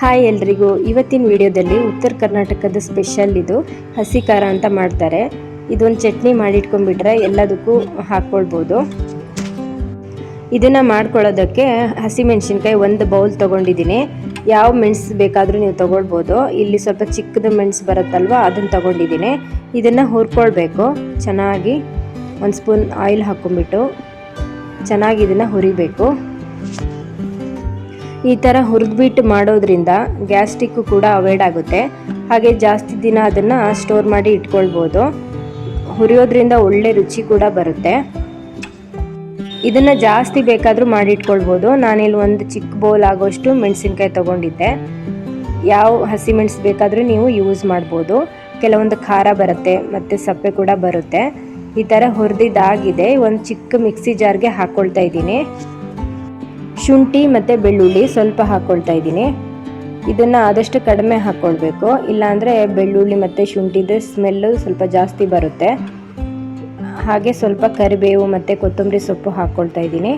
Hi ಎಲ್ರಿಗೂ. ಇವತ್ತಿನ ವಿಡಿಯೋದಲ್ಲಿ ಉತ್ತರ ಕರ್ನಾಟಕದ ಸ್ಪೆಷಲ್ ಇದು ಹಸಿ ಖಾರ ಅಂತ ಮಾಡ್ತಾರೆ. ಇದೊಂದು ಚಟ್ನಿ ಮಾಡಿಟ್ಕೊಂಡ್ಬಿಟ್ರೆ ಎಲ್ಲದಕ್ಕೂ ಹಾಕ್ಕೊಳ್ಬೋದು ಇದನ್ನು ಮಾಡ್ಕೊಳ್ಳೋದಕ್ಕೆ ಹಸಿ ಮೆಣಸಿನ್ಕಾಯಿ ಒಂದು ಬೌಲ್ ತೊಗೊಂಡಿದ್ದೀನಿ. ಯಾವ ಮೆಣಸು ಬೇಕಾದರೂ ನೀವು ತೊಗೊಳ್ಬೋದು. ಇಲ್ಲಿ ಸ್ವಲ್ಪ ಚಿಕ್ಕದು ಮೆಣಸು ಬರುತ್ತಲ್ವ ಅದನ್ನು ತೊಗೊಂಡಿದ್ದೀನಿ. ಇದನ್ನು ಹುರ್ಕೊಳ್ಬೇಕು. ಚೆನ್ನಾಗಿ ಒಂದು ಸ್ಪೂನ್ ಆಯಿಲ್ ಹಾಕ್ಕೊಂಬಿಟ್ಟು ಚೆನ್ನಾಗಿ ಇದನ್ನು ಹುರಿಬೇಕು. ಈ ಥರ ಹುರಿದ್ಬಿಟ್ಟು ಮಾಡೋದ್ರಿಂದ ಗ್ಯಾಸ್ಟಿಕ್ಕು ಕೂಡ ಅವಾಯ್ಡ್ ಆಗುತ್ತೆ. ಹಾಗೆ ಜಾಸ್ತಿ ದಿನ ಅದನ್ನು ಸ್ಟೋರ್ ಮಾಡಿ ಇಟ್ಕೊಳ್ಬೋದು. ಹುರಿಯೋದ್ರಿಂದ ಒಳ್ಳೆ ರುಚಿ ಕೂಡ ಬರುತ್ತೆ. ಇದನ್ನು ಜಾಸ್ತಿ ಬೇಕಾದರೂ ಮಾಡಿಟ್ಕೊಳ್ಬೋದು ನಾನಿಲ್ಲಿ ಒಂದು ಚಿಕ್ಕ ಬೌಲ್ ಆಗೋಷ್ಟು ಮೆಣಸಿನ್ಕಾಯಿ ತೊಗೊಂಡಿದ್ದೆ. ಯಾವ ಹಸಿ ಮೆಣಸು ಬೇಕಾದರೂ ನೀವು ಯೂಸ್ ಮಾಡ್ಬೋದು. ಕೆಲವೊಂದು ಖಾರ ಬರುತ್ತೆ, ಮತ್ತು ಸಪ್ಪೆ ಕೂಡ ಬರುತ್ತೆ. ಈ ಥರ ಹುರಿದಿದ್ದಾಗಿದೆ. ಒಂದು ಚಿಕ್ಕ ಮಿಕ್ಸಿ ಜಾರ್ಗೆ ಹಾಕ್ಕೊಳ್ತಾ ಇದ್ದೀನಿ. ಶುಂಠಿ ಮತ್ತು ಬೆಳ್ಳುಳ್ಳಿ ಸ್ವಲ್ಪ ಹಾಕ್ಕೊಳ್ತಾ ಇದ್ದೀನಿ. ಇದನ್ನು ಆದಷ್ಟು ಕಡಿಮೆ ಹಾಕ್ಕೊಳ್ಬೇಕು ಇಲ್ಲಾಂದರೆ ಬೆಳ್ಳುಳ್ಳಿ ಮತ್ತು ಶುಂಠಿದು ಸ್ಮೆಲ್ಲು ಸ್ವಲ್ಪ ಜಾಸ್ತಿ ಬರುತ್ತೆ. ಹಾಗೆ ಸ್ವಲ್ಪ ಕರಿಬೇವು ಮತ್ತು ಕೊತ್ತಂಬರಿ ಸೊಪ್ಪು ಹಾಕ್ಕೊಳ್ತಾ ಇದ್ದೀನಿ.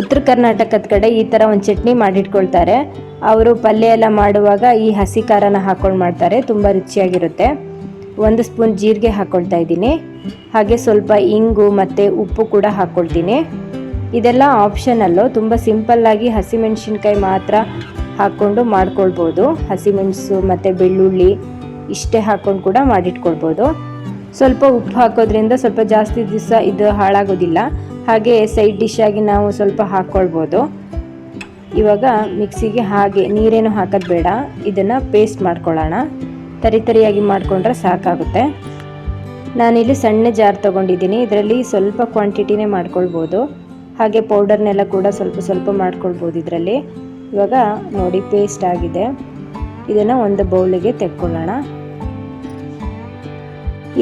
ಉತ್ತರ ಕರ್ನಾಟಕದ ಕಡೆ ಈ ಥರ ಒಂದು ಚಟ್ನಿ ಮಾಡಿಟ್ಕೊಳ್ತಾರೆ. ಅವರು ಪಲ್ಯ ಎಲ್ಲ ಮಾಡುವಾಗ ಈ ಹಸಿ ಖಾರನ ಹಾಕ್ಕೊಂಡು ಮಾಡ್ತಾರೆ. ತುಂಬ ರುಚಿಯಾಗಿರುತ್ತೆ. ಒಂದು ಸ್ಪೂನ್ ಜೀರಿಗೆ ಹಾಕ್ಕೊಳ್ತಾ ಇದ್ದೀನಿ. ಹಾಗೆ ಸ್ವಲ್ಪ ಇಂಗು ಮತ್ತು ಉಪ್ಪು ಕೂಡ ಹಾಕ್ಕೊಳ್ತೀನಿ ಇದೆಲ್ಲ ಆಪ್ಷನಲ್ಲು ತುಂಬ ಸಿಂಪಲ್ಲಾಗಿ ಹಸಿಮೆಣ್ಸಿನ್ಕಾಯಿ ಮಾತ್ರ ಹಾಕ್ಕೊಂಡು ಮಾಡ್ಕೊಳ್ಬೋದು. ಹಸಿಮೆಣಸು ಮತ್ತು ಬೆಳ್ಳುಳ್ಳಿ ಇಷ್ಟೇ ಹಾಕ್ಕೊಂಡು ಕೂಡ ಮಾಡಿಟ್ಕೊಳ್ಬೋದು. ಸ್ವಲ್ಪ ಉಪ್ಪು ಹಾಕೋದ್ರಿಂದ ಸ್ವಲ್ಪ ಜಾಸ್ತಿ ದಿವಸ ಇದು ಹಾಳಾಗೋದಿಲ್ಲ. ಹಾಗೆ ಸೈಡ್ ಡಿಶ್ ಆಗಿ ನಾವು ಸ್ವಲ್ಪ ಹಾಕ್ಕೊಳ್ಬೋದು ಇವಾಗ ಮಿಕ್ಸಿಗೆ ಹಾಗೆ ನೀರೇನು ಹಾಕೋದು ಬೇಡ. ಇದನ್ನು ಪೇಸ್ಟ್ ಮಾಡ್ಕೊಳ್ಳೋಣ. ತರಿ ತರಿಯಾಗಿ ಮಾಡಿಕೊಂಡ್ರೆ ಸಾಕಾಗುತ್ತೆ. ನಾನಿಲ್ಲಿ ಸಣ್ಣ ಜಾರ್ ತೊಗೊಂಡಿದ್ದೀನಿ. ಇದರಲ್ಲಿ ಸ್ವಲ್ಪ ಕ್ವಾಂಟಿಟಿನೇ ಮಾಡ್ಕೊಳ್ಬೋದು. ಹಾಗೆ ಪೌಡರ್ನೆಲ್ಲ ಕೂಡ ಸ್ವಲ್ಪ ಸ್ವಲ್ಪ ಮಾಡ್ಕೊಳ್ಬೋದು ಇದರಲ್ಲಿ. ಇವಾಗ ನೋಡಿ ಪೇಸ್ಟ್ ಆಗಿದೆ. ಇದನ್ನು ಒಂದು ಬೌಲಿಗೆ ತೆಕ್ಕೊಳ್ಳೋಣ.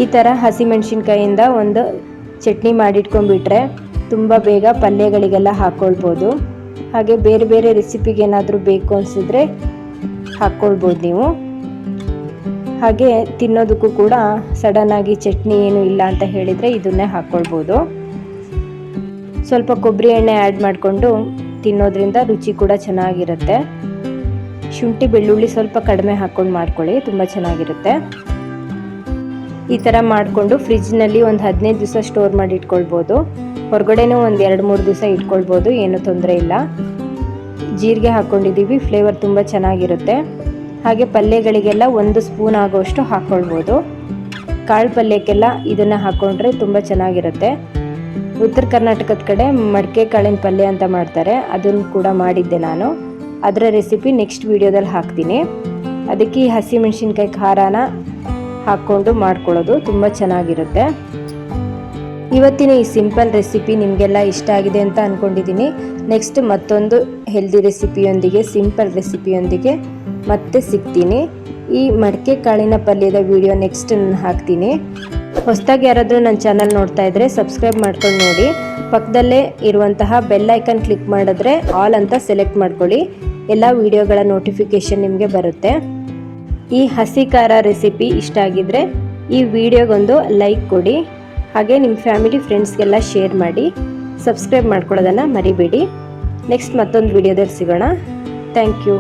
ಈ ಥರ ಹಸಿಮೆಣ್ಸಿನ್ಕಾಯಿಂದ ಒಂದು ಚಟ್ನಿ ಮಾಡಿಟ್ಕೊಂಡ್ಬಿಟ್ರೆ ತುಂಬ ಬೇಗ ಪಲ್ಯಗಳಿಗೆಲ್ಲ ಹಾಕ್ಕೊಳ್ಬೋದು ಹಾಗೆ ಬೇರೆ ಬೇರೆ ರೆಸಿಪಿಗೆ ಏನಾದರೂ ಬೇಕು ಅನಿಸಿದ್ರೆ ಹಾಕ್ಕೊಳ್ಬೋದು ನೀವು. ಹಾಗೆ ತಿನ್ನೋದಕ್ಕೂ ಕೂಡ ಸಡನ್ನಾಗಿ ಚಟ್ನಿ ಏನು ಇಲ್ಲ ಅಂತ ಹೇಳಿದರೆ ಇದನ್ನೇ ಹಾಕ್ಕೊಳ್ಬೋದು ಸ್ವಲ್ಪ ಕೊಬ್ಬರಿ ಎಣ್ಣೆ ಆ್ಯಡ್ ಮಾಡಿಕೊಂಡು ತಿನ್ನೋದ್ರಿಂದ ರುಚಿ ಕೂಡ ಚೆನ್ನಾಗಿರುತ್ತೆ. ಶುಂಠಿ ಬೆಳ್ಳುಳ್ಳಿ ಸ್ವಲ್ಪ ಕಡಿಮೆ ಹಾಕ್ಕೊಂಡು ಮಾಡ್ಕೊಳ್ಳಿ, ತುಂಬ ಚೆನ್ನಾಗಿರುತ್ತೆ. ಈ ಥರ ಮಾಡಿಕೊಂಡು ಫ್ರಿಜ್ನಲ್ಲಿ ಒಂದು ಹದಿನೈದು ದಿವಸ ಸ್ಟೋರ್ ಮಾಡಿ ಇಟ್ಕೊಳ್ಬೋದು. ಹೊರಗಡೆನೂ ಒಂದು ಎರಡು ಮೂರು ದಿವಸ ಇಟ್ಕೊಳ್ಬೋದು, ಏನೂ ತೊಂದರೆ ಇಲ್ಲ. ಜೀರಿಗೆ ಹಾಕ್ಕೊಂಡಿದ್ದೀವಿ ಫ್ಲೇವರ್ ತುಂಬ ಚೆನ್ನಾಗಿರುತ್ತೆ. ಹಾಗೆ ಪಲ್ಯಗಳಿಗೆಲ್ಲ ಒಂದು ಸ್ಪೂನ್ ಆಗೋಷ್ಟು ಹಾಕ್ಕೊಳ್ಬೋದು ಕಾಳು ಪಲ್ಯಕ್ಕೆಲ್ಲ ಇದನ್ನು ಹಾಕ್ಕೊಂಡ್ರೆ ತುಂಬ ಚೆನ್ನಾಗಿರುತ್ತೆ. ಉತ್ತರ ಕರ್ನಾಟಕದ ಕಡೆ ಮಡಿಕೆ ಕಾಳಿನ ಪಲ್ಯ ಅಂತ ಮಾಡ್ತಾರೆ. ಅದನ್ನು ಕೂಡ ಮಾಡಿದ್ದೆ ನಾನು. ಅದರ ರೆಸಿಪಿ ನೆಕ್ಸ್ಟ್ ವೀಡಿಯೋದಲ್ಲಿ ಹಾಕ್ತೀನಿ. ಅದಕ್ಕೆ ಈ ಹಸಿಮೆಣ್ಸಿನ್ಕಾಯಿ ಖಾರಾನ ಹಾಕ್ಕೊಂಡು ಮಾಡ್ಕೊಳ್ಳೋದು ತುಂಬ ಚೆನ್ನಾಗಿರುತ್ತೆ. ಇವತ್ತಿನ ಈ ಸಿಂಪಲ್ ರೆಸಿಪಿ ನಿಮಗೆಲ್ಲ ಇಷ್ಟ ಆಗಿದೆ ಅಂತ ಅಂದ್ಕೊಂಡಿದ್ದೀನಿ ನೆಕ್ಸ್ಟ್ ಮತ್ತೊಂದು ಹೆಲ್ದಿ ರೆಸಿಪಿಯೊಂದಿಗೆ ಸಿಂಪಲ್ ರೆಸಿಪಿಯೊಂದಿಗೆ ಮತ್ತೆ ಸಿಗ್ತೀನಿ. ಈ ಮಡಿಕೆ ಕಾಳಿನ ಪಲ್ಯದ ವಿಡಿಯೋ ನೆಕ್ಸ್ಟ್ ನಾನು ಹಾಕ್ತೀನಿ. ಹೊಸದಾಗಿ ಯಾರಾದರೂ ನನ್ನ ಚಾನಲ್ ನೋಡ್ತಾ ಇದ್ದರೆ ಸಬ್ಸ್ಕ್ರೈಬ್ ಮಾಡ್ಕೊಂಡು ನೋಡಿ. ಪಕ್ಕದಲ್ಲೇ ಇರುವಂತಹ ಬೆಲ್ ಐಕನ್ ಕ್ಲಿಕ್ ಮಾಡಿದ್ರೆ ಆಲ್ ಅಂತ ಸೆಲೆಕ್ಟ್ ಮಾಡ್ಕೊಳ್ಳಿ. ಎಲ್ಲ ವಿಡಿಯೋಗಳ ನೋಟಿಫಿಕೇಷನ್ ನಿಮಗೆ ಬರುತ್ತೆ. ಈ ಹಸಿ ಖಾರ ರೆಸಿಪಿ ಇಷ್ಟ ಆಗಿದ್ರೆ ಈ ವಿಡಿಯೋಗೊಂದು ಲೈಕ್ ಕೊಡಿ. ಹಾಗೆ ನಿಮ್ಮ ಫ್ಯಾಮಿಲಿ ಫ್ರೆಂಡ್ಸ್ಗೆಲ್ಲ ಶೇರ್ ಮಾಡಿ, ಸಬ್ಸ್ಕ್ರೈಬ್ ಮಾಡ್ಕೊಳ್ಳೋದನ್ನು ಮರಿಬೇಡಿ. ನೆಕ್ಸ್ಟ್ ಮತ್ತೊಂದು ವಿಡಿಯೋದಲ್ಲಿ ಸಿಗೋಣ. Thank you.